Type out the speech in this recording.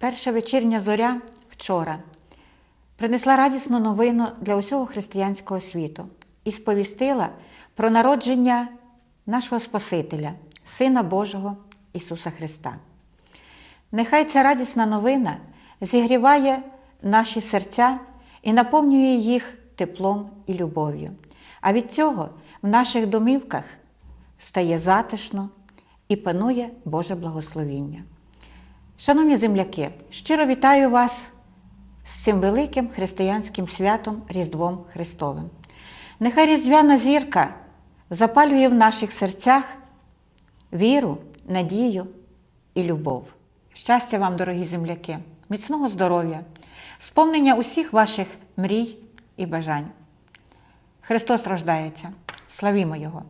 Перша вечірня зоря вчора принесла радісну новину для усього християнського світу і сповістила про народження нашого Спасителя, Сина Божого Ісуса Христа. Нехай ця радісна новина зігріває наші серця і наповнює їх теплом і любов'ю. А від цього в наших домівках стає затишно і панує Боже благословіння. Шановні земляки, щиро вітаю вас з цим великим християнським святом Різдвом Христовим. Нехай Різдвяна зірка запалює в наших серцях віру, надію і любов. Щастя вам, дорогі земляки, міцного здоров'я, сповнення усіх ваших мрій і бажань. Христос рождається. Славімо Його!